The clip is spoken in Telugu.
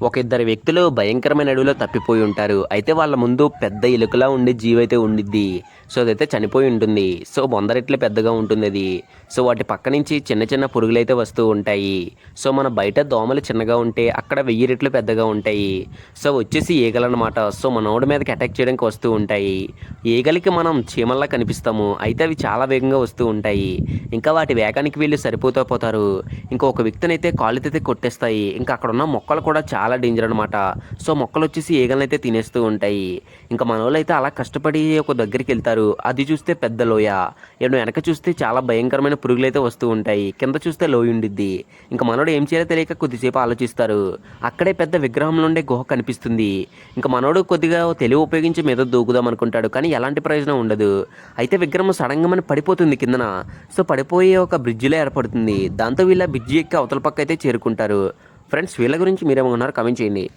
ఒక ఇద్దరు వ్యక్తులు భయంకరమైన అడవిలో తప్పిపోయి ఉంటారు. అయితే వాళ్ళ ముందు పెద్ద ఎలుకలా ఉండే జీవైతే ఉండిద్ది. సో అదైతే చనిపోయి ఉంటుంది. సో బొందరెట్లే పెద్దగా ఉంటుంది అది సో వాటి పక్క నుంచి చిన్న చిన్న పురుగులు అయితే వస్తూ ఉంటాయి. సో మన బయట దోమలు చిన్నగా ఉంటే అక్కడ వెయ్యి రెట్లు పెద్దగా ఉంటాయి. సో వచ్చేసి ఈగలు అనమాట సో మనోడి మీదకి అటాక్ చేయడానికి వస్తూ ఉంటాయి. ఈగలకి మనం చీమల్లా కనిపిస్తాము. అయితే అవి చాలా వేగంగా వస్తూ ఉంటాయి. ఇంకా వాటి వేగానికి వీళ్ళు సరిపోతూ పోతారు. ఇంకా ఒక వ్యక్తిని అయితే కాలుతైతే కొట్టేస్తాయి. ఇంకా అక్కడ ఉన్న మొక్కలు కూడా చాలా డేంజర్ అనమాట. సో మొక్కలు వచ్చేసి ఈగలను అయితే తినేస్తూ ఉంటాయి. ఇంకా మనోళ్ళు అయితే అలా కష్టపడి ఒక దగ్గరికి వెళ్తారు. అది చూస్తే పెద్ద లోయ. ఏడు వెనక చూస్తే చాలా భయంకరమైన పురుగులు అయితే వస్తూ ఉంటాయి. కింద చూస్తే లోయ ఉండిద్ది. ఇంకా మనోడు ఏం చేయాలో తెలియక కొద్దిసేపు ఆలోచిస్తారు. అక్కడే పెద్ద విగ్రహంలో ఉండే గుహ కనిపిస్తుంది. ఇంకా మనోడు కొద్దిగా తెలివి ఉపయోగించి మీద దూకుదాం అనుకుంటాడు. కానీ ఎలాంటి ప్రయోజనం ఉండదు. అయితే విగ్రహం సడన్గా మన పడిపోతుంది కిందన. సో పడిపోయే ఒక బ్రిడ్జిలో ఏర్పడుతుంది. దాంతో వీళ్ళ బ్రిడ్జి ఎక్కి అవతల పక్క అయితే చేరుకుంటారు. ఫ్రెండ్స్ వీళ్ళ గురించి మీరేమన్నారు కమెంట్ చేయండి.